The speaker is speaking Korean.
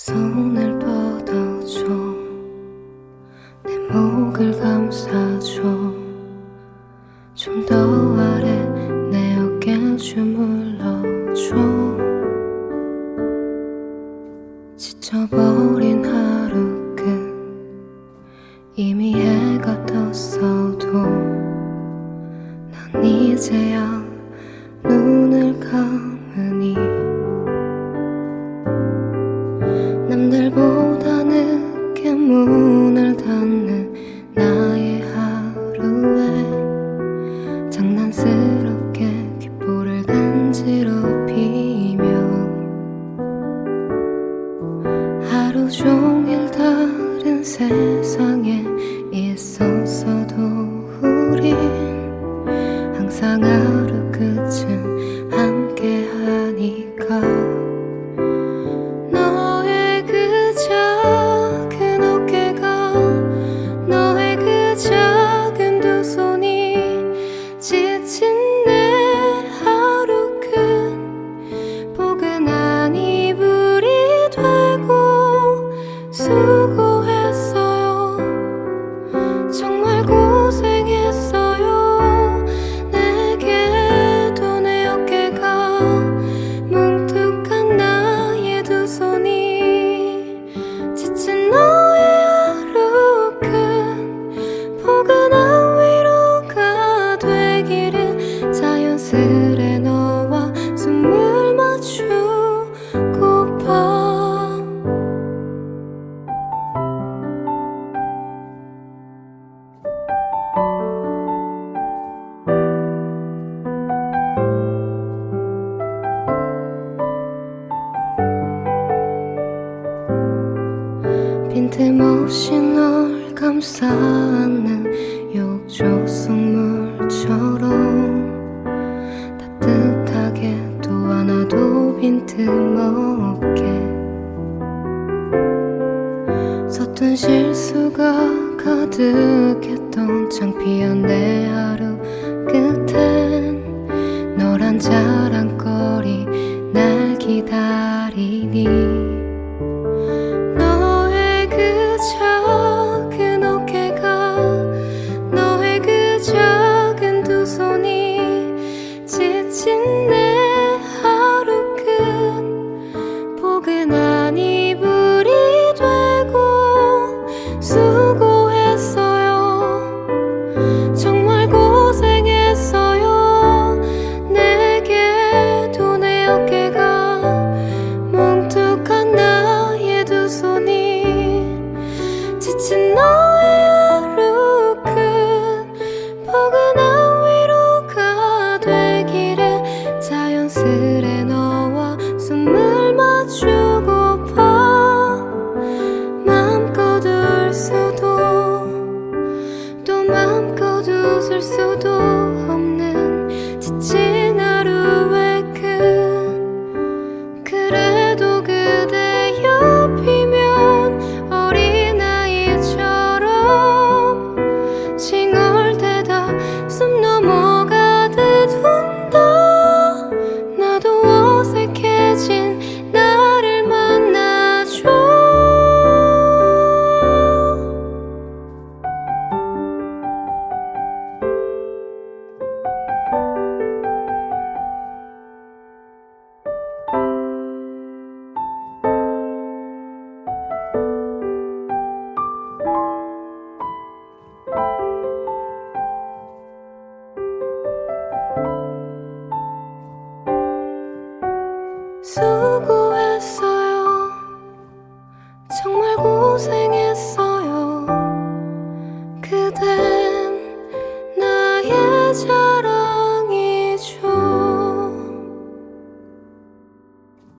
손을 뻗어줘. 내 목을 감싸줘. 좀 더 아래 내 어깨를 주물러줘. 지쳐버린 하루 끝. 이미 해가 떴어도 난 이제야 눈을 감으니 문을 닫는 나의 하루에 장난스럽게 귓볼을 간지럽히며 하루 종일 다른 세상에 있었어도 우린 항상 하루 끝은 함께 하니까 틈없이 널 감싸 안는 욕조 속물처럼 따뜻하게 또 하나도 빈틈없게 서툰 실수가 가득했던 창피한 내 하루 끝 웃을 수도 없는 So